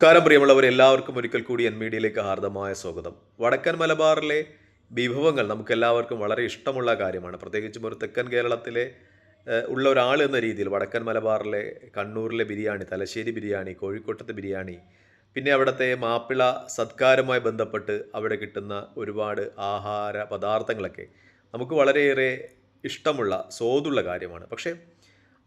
നമസ്കാരം പ്രിയമുള്ളവർ എല്ലാവർക്കും ഒരിക്കൽ കൂടി എൻ മീഡിയയിലേക്ക് ഹാർദമായ സ്വാഗതം. വടക്കൻ മലബാറിലെ വിഭവങ്ങൾ നമുക്ക് എല്ലാവർക്കും വളരെ ഇഷ്ടമുള്ള കാര്യമാണ്. പ്രത്യേകിച്ചും ഒരു തെക്കൻ കേരളത്തിലെ ഉള്ള ഒരാൾ എന്ന രീതിയിൽ വടക്കൻ മലബാറിലെ കണ്ണൂരിലെ ബിരിയാണി തലശ്ശേരി ബിരിയാണി കോഴിക്കോട്ടത്തെ ബിരിയാണി പിന്നെ അവിടുത്തെ മാപ്പിള സത്കാരവുമായി ബന്ധപ്പെട്ട് അവിടെ കിട്ടുന്ന ഒരുപാട് ആഹാര പദാർത്ഥങ്ങളൊക്കെ നമുക്ക് വളരെയേറെ ഇഷ്ടമുള്ള സ്വാദുള്ള കാര്യമാണ്. പക്ഷേ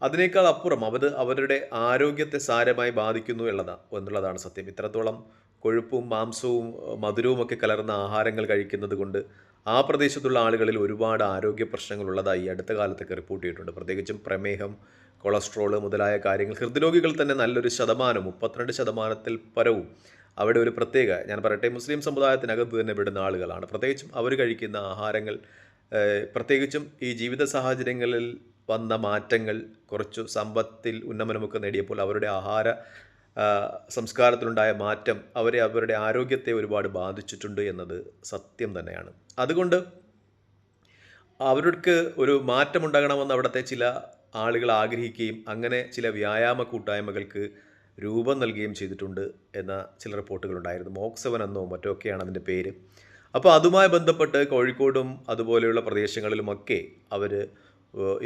അതിനേക്കാൾ അപ്പുറം അവർ അവരുടെ ആരോഗ്യത്തെ സാരമായി ബാധിക്കുന്നു എന്നുള്ളതാണ് എന്നുള്ളതാണ് സത്യം. ഇത്രത്തോളം കൊഴുപ്പും മാംസവും മധുരവും ഒക്കെ കലർന്ന ആഹാരങ്ങൾ കഴിക്കുന്നത് കൊണ്ട് ആ പ്രദേശത്തുള്ള ആളുകളിൽ ഒരുപാട് ആരോഗ്യ പ്രശ്നങ്ങൾ ഉള്ളതായി അടുത്ത കാലത്തൊക്കെ റിപ്പോർട്ട് ചെയ്തിട്ടുണ്ട്. പ്രത്യേകിച്ചും പ്രമേഹം കൊളസ്ട്രോൾ മുതലായ കാര്യങ്ങൾ. ഹൃദ്രോഗികൾ തന്നെ നല്ലൊരു ശതമാനം മുപ്പത്തിരണ്ട് ശതമാനത്തിൽ പരവും അവിടെ ഒരു പ്രത്യേക ഞാൻ പറയട്ടെ മുസ്ലിം സമുദായത്തിനകത്ത് തന്നെ വിടുന്ന ആളുകളാണ്. പ്രത്യേകിച്ചും അവർ കഴിക്കുന്ന ആഹാരങ്ങൾ പ്രത്യേകിച്ചും ഈ ജീവിത സാഹചര്യങ്ങളിൽ വന്ന മാറ്റങ്ങൾ കുറച്ചു സമ്പത്തിൽ ഉന്നമനമൊക്കെ നേടിയപ്പോൾ അവരുടെ ആഹാര സംസ്കാരത്തിലുണ്ടായ മാറ്റം അവരെ അവരുടെ ആരോഗ്യത്തെ ഒരുപാട് ബാധിച്ചിട്ടുണ്ട് എന്നത് സത്യം തന്നെയാണ്. അതുകൊണ്ട് അവർക്ക് ഒരു മാറ്റമുണ്ടാകണമെന്ന് അവിടുത്തെ ചില ആളുകൾ ആഗ്രഹിക്കുകയും അങ്ങനെ ചില വ്യായാമ കൂട്ടായ്മകൾക്ക് രൂപം നൽകുകയും ചെയ്തിട്ടുണ്ട് എന്ന ചില റിപ്പോർട്ടുകളുണ്ടായിരുന്നു. മോക്സവൻ എന്നോ മറ്റോ ഒക്കെയാണ് അതിന്റെ പേര്. അപ്പോൾ അതുമായി ബന്ധപ്പെട്ട് കോഴിക്കോടും അതുപോലെയുള്ള പ്രദേശങ്ങളിലുമൊക്കെ അവർ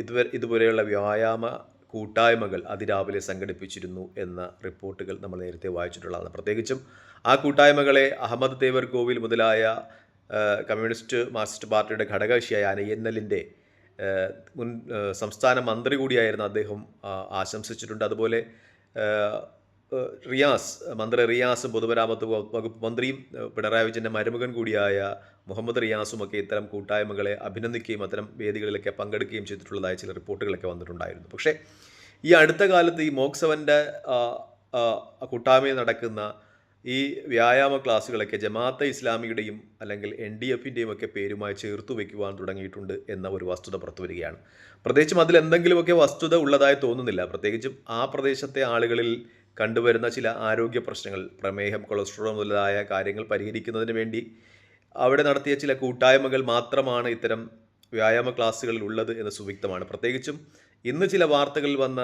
ഇതുവരെ ഇതുപോലെയുള്ള വ്യായാമ കൂട്ടായ്മകൾ അതിരാവിലെ സംഘടിപ്പിച്ചിരുന്നു എന്ന റിപ്പോർട്ടുകൾ നമ്മൾ നേരത്തെ വായിച്ചിട്ടുള്ളതാണ്. പ്രത്യേകിച്ചും ആ കൂട്ടായ്മകളെ അഹമ്മദ് തേവർ കോവിൽ മുതലായ കമ്മ്യൂണിസ്റ്റ് മാർക്സിസ്റ്റ് പാർട്ടിയുടെ ഘടകകക്ഷിയായ അനയന്നലിന്റെ മുൻ സംസ്ഥാന മന്ത്രി കൂടിയായിരുന്നു അദ്ദേഹം ആശംസിച്ചിട്ടുണ്ട്. അതുപോലെ റിയാസ് മന്ത്രി റിയാസ് പൊതുമരാമത്ത് വകുപ്പ് മന്ത്രിയും പിണറായി വിജയന്റെ മരുമകൻ കൂടിയായ മുഹമ്മദ് റിയാസുമൊക്കെ ഇത്തരം കൂട്ടായ്മകളെ അഭിനന്ദിക്കുകയും അത്തരം വേദികളിലൊക്കെ പങ്കെടുക്കുകയും ചെയ്തിട്ടുള്ളതായ ചില റിപ്പോർട്ടുകളൊക്കെ വന്നിട്ടുണ്ടായിരുന്നു. പക്ഷേ ഈ അടുത്ത കാലത്ത് ഈ മോക്സവന്റെ കൂട്ടായ്മയിൽ നടക്കുന്ന ഈ വ്യായാമ ക്ലാസ്സുകളൊക്കെ ജമാഅത്തെ ഇസ്ലാമിയുടെയും അല്ലെങ്കിൽ എൻ ഡി എഫിന്റെയും ഒക്കെ പേരുമായി ചേർത്തു വയ്ക്കുവാൻ തുടങ്ങിയിട്ടുണ്ട് എന്ന ഒരു വസ്തുത പുറത്തു വരികയാണ്. പ്രത്യേകിച്ചും അതിൽ എന്തെങ്കിലുമൊക്കെ വസ്തുത ഉള്ളതായി തോന്നുന്നില്ല. പ്രത്യേകിച്ചും ആ പ്രദേശത്തെ ആളുകളിൽ കണ്ടുവരുന്ന ചില ആരോഗ്യ പ്രശ്നങ്ങൾ പ്രമേഹം കൊളസ്ട്രോൾ മുതലായ കാര്യങ്ങൾ പരിഹരിക്കുന്നതിന് വേണ്ടി അവിടെ നടത്തിയ ചില കൂട്ടായ്മകൾ മാത്രമാണ് ഇത്തരം വ്യായാമ ക്ലാസ്സുകളിൽ ഉള്ളത് എന്ന് സുവ്യക്തമാണ്. പ്രത്യേകിച്ചും ഇന്ന് ചില വാർത്തകളിൽ വന്ന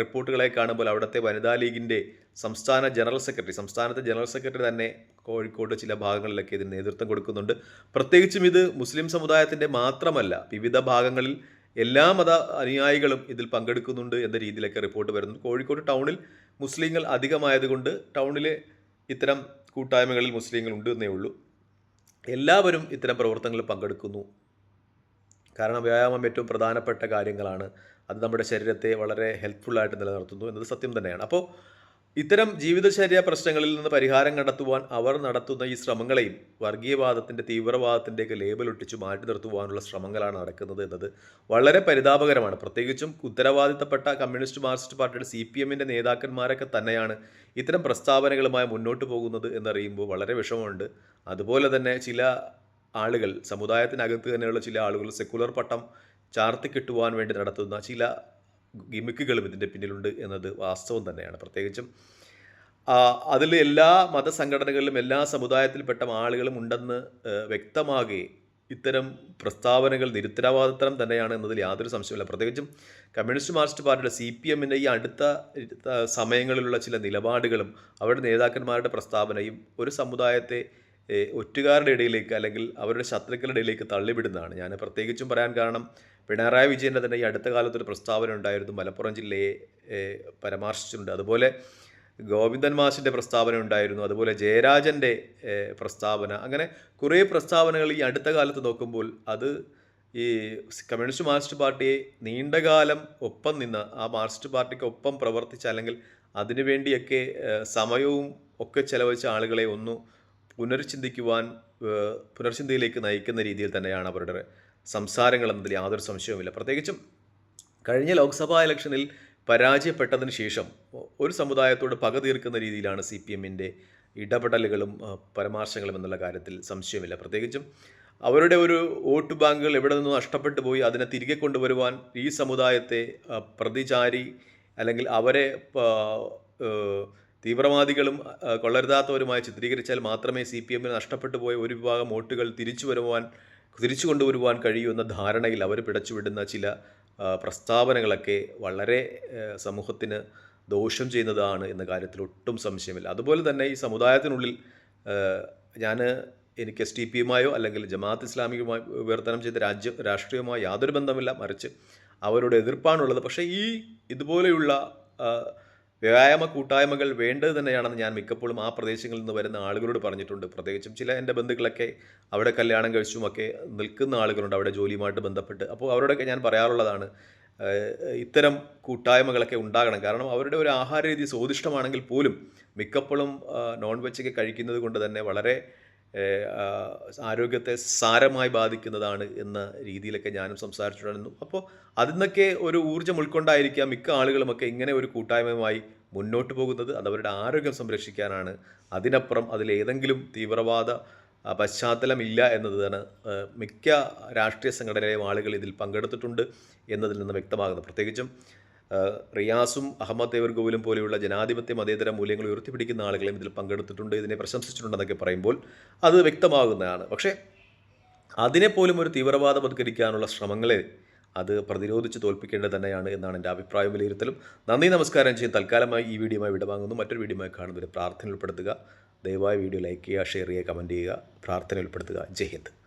റിപ്പോർട്ടുകളെ കാണുമ്പോൾ അവിടുത്തെ വനിതാ ലീഗിന്റെ സംസ്ഥാന ജനറൽ സെക്രട്ടറി സംസ്ഥാനത്തെ ജനറൽ സെക്രട്ടറി തന്നെ കോഴിക്കോട് ചില ഭാഗങ്ങളിലൊക്കെ ഇതിന് നേതൃത്വം കൊടുക്കുന്നുണ്ട്. പ്രത്യേകിച്ചും ഇത് മുസ്ലിം സമുദായത്തിന്റെ മാത്രമല്ല വിവിധ ഭാഗങ്ങളിൽ എല്ലാ മത അനുയായികളും ഇതിൽ പങ്കെടുക്കുന്നുണ്ട് എന്ന രീതിയിലൊക്കെ റിപ്പോർട്ട് വരുന്നു. കോഴിക്കോട് ടൗണിൽ മുസ്ലിങ്ങൾ അധികമായതുകൊണ്ട് ടൗണിലെ ഇത്തരം കൂട്ടായ്മകളിൽ മുസ്ലിങ്ങൾ ഉണ്ട് എന്നേ ഉള്ളൂ. എല്ലാവരും ഇത്തരം പ്രവർത്തനങ്ങളിൽ പങ്കെടുക്കുന്നു. കാരണം വ്യായാമം ഏറ്റവും പ്രധാനപ്പെട്ട കാര്യങ്ങളാണ്. അത് നമ്മുടെ ശരീരത്തെ വളരെ ഹെൽപ്ഫുള്ളായിട്ട് നിലനിർത്തുന്നു എന്നത് സത്യം തന്നെയാണ്. അപ്പോൾ ഇത്തരം ജീവിതചര്യ പ്രശ്നങ്ങളിൽ നിന്ന് പരിഹാരം കണ്ടെത്തുവാൻ അവർ നടത്തുന്ന ഈ ശ്രമങ്ങളെയും വർഗീയവാദത്തിന്റെ തീവ്രവാദത്തിന്റെയൊക്കെ ലേബൽ ഒട്ടിച്ച് മാറ്റി നിർത്തുവാനുള്ള ശ്രമങ്ങളാണ് നടക്കുന്നത് എന്നത് വളരെ പരിതാപകരമാണ്. പ്രത്യേകിച്ചും ഉത്തരവാദിത്തപ്പെട്ട കമ്മ്യൂണിസ്റ്റ് മാർക്സിസ്റ്റ് പാർട്ടിയുടെ സി പി എമ്മിന്റെ നേതാക്കന്മാരൊക്കെ തന്നെയാണ് ഇത്തരം പ്രസ്താവനകളുമായി മുന്നോട്ട് പോകുന്നത് എന്നറിയുമ്പോൾ വളരെ വിഷമമുണ്ട്. അതുപോലെ തന്നെ ചില ആളുകൾ സമുദായത്തിനകത്ത് തന്നെയുള്ള ചില ആളുകൾ സെക്കുലർ പട്ടം ചാർത്തി കിട്ടുവാൻ വേണ്ടി നടത്തുന്ന ചില ഗിമിക്കുകളും ഇതിന്റെ പിന്നിലുണ്ട് എന്നത് വാസ്തവം തന്നെയാണ്. പ്രത്യേകിച്ചും അതിൽ എല്ലാ മതസംഘടനകളിലും എല്ലാ സമുദായത്തിൽപ്പെട്ട ആളുകളും ഉണ്ടെന്ന് വ്യക്തമാകെ ഇത്തരം പ്രസ്താവനകൾ നിരുത്തരവാദിത്തരം തന്നെയാണ് എന്നതിൽ യാതൊരു സംശയമില്ല പ്രത്യേകിച്ചും കമ്മ്യൂണിസ്റ്റ് മാർക്സിസ്റ്റ് പാർട്ടിയുടെ സി പി എമ്മിന്റെ ഈ അടുത്ത സമയങ്ങളിലുള്ള ചില നിലപാടുകളും അവരുടെ നേതാക്കന്മാരുടെ പ്രസ്താവനയും ഒരു സമുദായത്തെ ഒറ്റുകാരുടെ ഇടയിലേക്ക് അല്ലെങ്കിൽ അവരുടെ ശത്രുക്കളുടെ ഇടയിലേക്ക് തള്ളിവിടുന്നതാണ്. ഞാൻ പ്രത്യേകിച്ചും പറയാൻ കാരണം പിണറായി വിജയന്റെ തന്നെ ഈ അടുത്ത കാലത്തൊരു പ്രസ്താവന ഉണ്ടായിരുന്നു. മലപ്പുറം ജില്ലയെ പരാമർശിച്ചിട്ടുണ്ട്. അതുപോലെ ഗോവിന്ദൻ മാഷിന്റെ പ്രസ്താവന ഉണ്ടായിരുന്നു. അതുപോലെ ജയരാജന്റെ പ്രസ്താവന. അങ്ങനെ കുറേ പ്രസ്താവനകൾ ഈ അടുത്ത കാലത്ത് നോക്കുമ്പോൾ അത് ഈ കമ്മ്യൂണിസ്റ്റ് മാർക്സിസ്റ്റ് പാർട്ടിയെ നീണ്ടകാലം ഒപ്പം നിന്ന് ആ മാർക്സിസ്റ്റ് പാർട്ടിക്ക് ഒപ്പം പ്രവർത്തിച്ച അല്ലെങ്കിൽ അതിനുവേണ്ടിയൊക്കെ സമയവും ഒക്കെ ചെലവഴിച്ച ആളുകളെ ഒന്ന് പുനർചിന്തിക്കുവാൻ പുനർചിന്തയിലേക്ക് നയിക്കുന്ന രീതിയിൽ തന്നെയാണ് അവരുടെ സംസാരങ്ങൾ എന്നതിൽ യാതൊരു സംശയവുമില്ല. പ്രത്യേകിച്ചും കഴിഞ്ഞ ലോക്സഭാ ഇലക്ഷനിൽ പരാജയപ്പെട്ടതിന് ശേഷം ഒരു സമുദായത്തോട് പക തീർക്കുന്ന രീതിയിലാണ് സി പി എമ്മിന്റെ ഇടപെടലുകളും പരാമർശങ്ങളും എന്നുള്ള കാര്യത്തിൽ സംശയമില്ല പ്രത്യേകിച്ചും അവരുടെ ഒരു വോട്ട് ബാങ്കുകൾ എവിടെ നിന്നും നഷ്ടപ്പെട്ടു പോയി അതിനെ തിരികെ കൊണ്ടുവരുവാൻ ഈ സമുദായത്തെ പ്രതിചാരി അല്ലെങ്കിൽ അവരെ തീവ്രവാദികളും കൊള്ളരുതാത്തവരുമായി ചിത്രീകരിച്ചാൽ മാത്രമേ സി പി എമ്മിന് നഷ്ടപ്പെട്ടു പോയ ഒരു വിഭാഗം വോട്ടുകൾ തിരിച്ചു വരുവാൻ തിരിച്ചു കൊണ്ടുവരുവാൻ കഴിയുമെന്ന ധാരണയിൽ അവർ പിടച്ചുവിടുന്ന ചില പ്രസ്താവനകളൊക്കെ വളരെ സമൂഹത്തിന് ദോഷം ചെയ്യുന്നതാണ് എന്ന കാര്യത്തിൽ ഒട്ടും സംശയമില്ല. അതുപോലെ തന്നെ ഈ സമുദായത്തിനുള്ളിൽ ഞാൻ എനിക്ക് എസ് ടി പിയുമായോ അല്ലെങ്കിൽ ജമാഅത്ത് ഇസ്ലാമികമായി വിവർത്തനം ചെയ്ത രാജ്യ രാഷ്ട്രീയവുമായോ യാതൊരു ബന്ധമില്ല മറിച്ച് അവരുടെ എതിർപ്പാണുള്ളത്. പക്ഷേ ഈ ഇതുപോലെയുള്ള വ്യായാമ കൂട്ടായ്മകൾ വേണ്ടത് തന്നെയാണെന്ന് ഞാൻ മിക്കപ്പോഴും ആ പ്രദേശങ്ങളിൽ നിന്ന് വരുന്ന ആളുകളോട് പറഞ്ഞിട്ടുണ്ട്. പ്രത്യേകിച്ചും ചില എന്റെ ബന്ധുക്കളൊക്കെ അവിടെ കല്യാണം കഴിച്ചുമൊക്കെ നിൽക്കുന്ന ആളുകളുണ്ട് അവിടെ ജോലിയുമായിട്ട് ബന്ധപ്പെട്ട്. അപ്പോൾ അവരോടൊക്കെ ഞാൻ പറയാറുള്ളതാണ് ഇത്തരം കൂട്ടായ്മകളൊക്കെ ഉണ്ടാകണം. കാരണം അവരുടെ ഒരു ആഹാര രീതി സ്വാദിഷ്ടമാണെങ്കിൽ പോലും മിക്കപ്പോഴും നോൺ വെജൊക്കെ കഴിക്കുന്നത് കൊണ്ട് തന്നെ വളരെ ആരോഗ്യത്തെ സാരമായി ബാധിക്കുന്നതാണ് എന്ന രീതിയിലൊക്കെ ഞാനും സംസാരിച്ചിട്ടുണ്ടായിരുന്നു. അപ്പോൾ അതിൽ നിന്നൊക്കെ ഒരു ഊർജം ഉൾക്കൊണ്ടായിരിക്കാം മിക്ക ആളുകളുമൊക്കെ ഇങ്ങനെ ഒരു കൂട്ടായ്മയുമായി മുന്നോട്ട് പോകുന്നത്. അത് അവരുടെ ആരോഗ്യം സംരക്ഷിക്കാനാണ്. അതിനപ്പുറം അതിലേതെങ്കിലും തീവ്രവാദ പശ്ചാത്തലമില്ല എന്നതാണ് മിക്ക രാഷ്ട്രീയ സംഘടനയിലെയും ആളുകൾ ഇതിൽ പങ്കെടുത്തിട്ടുണ്ട് എന്നതിൽ നിന്ന് വ്യക്തമാകുന്നത്. പ്രത്യേകിച്ചും റിയാസും അഹമ്മദ് ദേവർഗോവിലും പോലെയുള്ള ജനാധിപത്യ മതേതര മൂല്യങ്ങൾ ഉയർത്തിപ്പിടിക്കുന്ന ആളുകളും ഇതിൽ പങ്കെടുത്തിട്ടുണ്ട് ഇതിനെ പ്രശംസിച്ചിട്ടുണ്ടെന്നൊക്കെ പറയുമ്പോൾ അത് വ്യക്തമാകുന്നതാണ്. പക്ഷേ അതിനെപ്പോലും ഒരു തീവ്രവാദവത്കരിക്കാനുള്ള ശ്രമങ്ങളെ അത് പ്രതിരോധിച്ച് തോൽപ്പിക്കേണ്ടത് തന്നെയാണ് എന്നാണ് എന്റെ അഭിപ്രായം വിലയിരുത്തലും. നന്ദി നമസ്കാരം ചെയ്യും. തൽക്കാലമായി ഈ വീഡിയോയുമായി വിടവാങ്ങുന്നു. മറ്റൊരു വീഡിയോയുമായി കാണുന്നവരെ പ്രാർത്ഥന ഉൾപ്പെടുത്തുക. ദയവായി വീഡിയോ ലൈക്ക് ചെയ്യുക ഷെയർ ചെയ്യുക കമന്റ് ചെയ്യുക. പ്രാർത്ഥന ഉൾപ്പെടുത്തുക. ജയ് ഹിന്ദ്.